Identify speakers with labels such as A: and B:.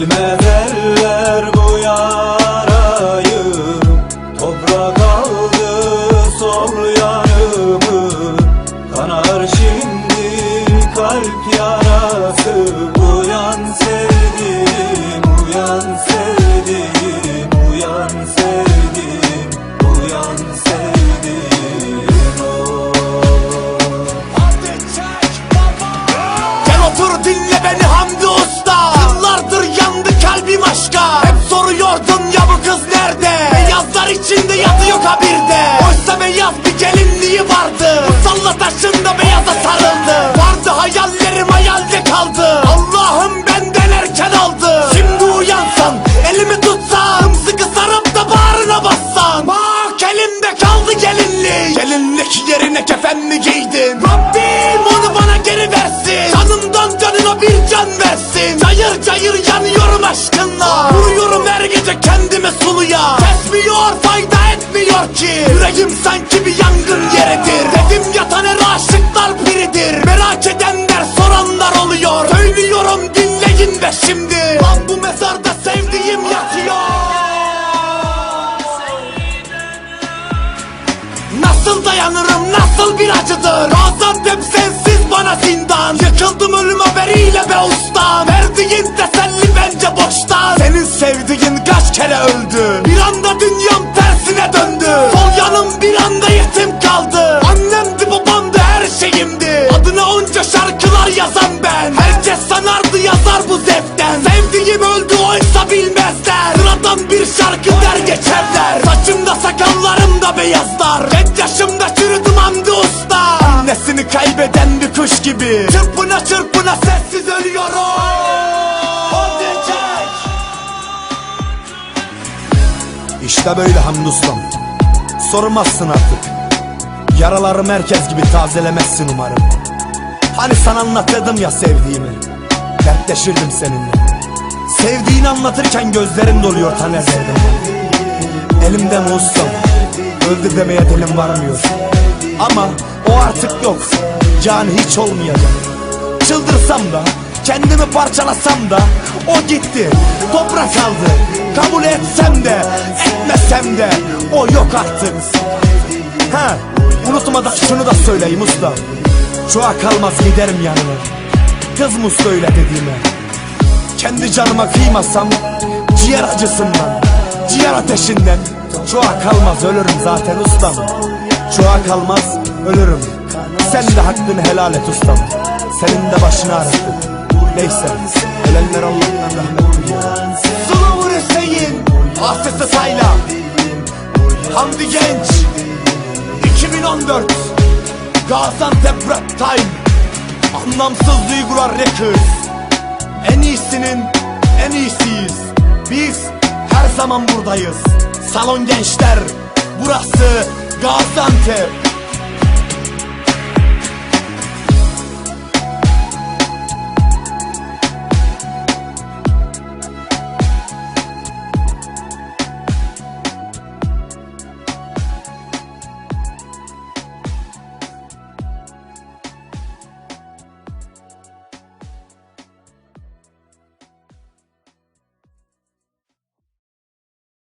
A: Bilmez eller bu yarayı. Toprak aldı sol yanımı. Kanar şimdi kalp yarası. Uyan sevdiğim, uyan sevdiğim Uyan sevdiğim, uyan sevdiğim. Oh.
B: Gel otur dinle beni Hamdi Usta yandı kalbim aşka Hep soruyordun ya bu kız nerede? Beyazlar içinde yatıyor kabirde. Oysa beyaz bir gelinliği vardı. Musalla taşında beyaza sarıldı. Vardı hayallerim hayalde kaldı. Allah'ım benden erken aldı. Şimdi uyansan elimi tutsan Sıkı sarıp da bağrına bassan. Bak elimde kaldı gelinlik. Gelinlik yerine kefen mi giydin? Rabbim Bir can versin. Cayır cayır yanıyorum aşkınla. Vuruyorum her gece kendimi suluya. Kesmiyor fayda etmiyor ki. Yüreğim sanki bir yangın yeridir. Dedim yatan her aşıklar biridir. Merak edenler soranlar oluyor. Söylüyorum dinleyin be şimdi. Lan bu mezarda sevdiğim yatıyor. Nasıl dayanırım nasıl bir acıdır? Gaziantep sensiz bana zindan. Yıkıldım ölüm haberiyle be ustam. Verdiğin teselli bence boştan. Senin sevdiğin kaç kere öldü? Bir anda dünyam tersine döndü. Sol yanım bir anda yetim kaldı. Annemdi babamdı her şeyimdi. Adına onca şarkılar yazan ben. Herkes sanardı yazar bu zevkten. Sevdiğim öldü oysa bilmezler. Sıradan bir şarkı kaybeden bir kuş gibi. Çırpına çırpına sessiz ölüyorum.
C: İşte böyle Hamdi Ustam Sormazsın artık. Yaraları merkez gibi tazelemezsin umarım. Hani sana anlatırdım ya sevdiğimi. Dertleşirdim seninle. Sevdiğini anlatırken gözlerim doluyor taner derdim Elimde mi ustam Öldü demeye dilim varmıyor. Ama o artık yok Yani hiç olmayacak. Çıldırsam da Kendimi parçalasam da O gitti Toprak aldı Kabul etsem de Etmesem de O yok artık. Ha Unutmadan şunu da söyleyeyim usta. Çoğa kalmaz giderim yanına. Kız mı söyle dediğime. Kendi canıma kıymasam Ciğer acısından Ciğer ateşinden. Çoğa kalmaz ölürüm zaten ustam. Çoğa kalmaz ölürüm Sen de hakkını helal et ustam. Senin de başını ağrıttı Neyse Ölenler Allah'tan rahmet diliyor.
B: Sulu Vur Hüseyin Asısı Sayla. Hamdi Genç 2014 Gaziantep Rap Time. Anlamsız duygular records. En iyisinin en iyisiyiz. Biz her zaman buradayız. Salon gençler Burası Gaziantep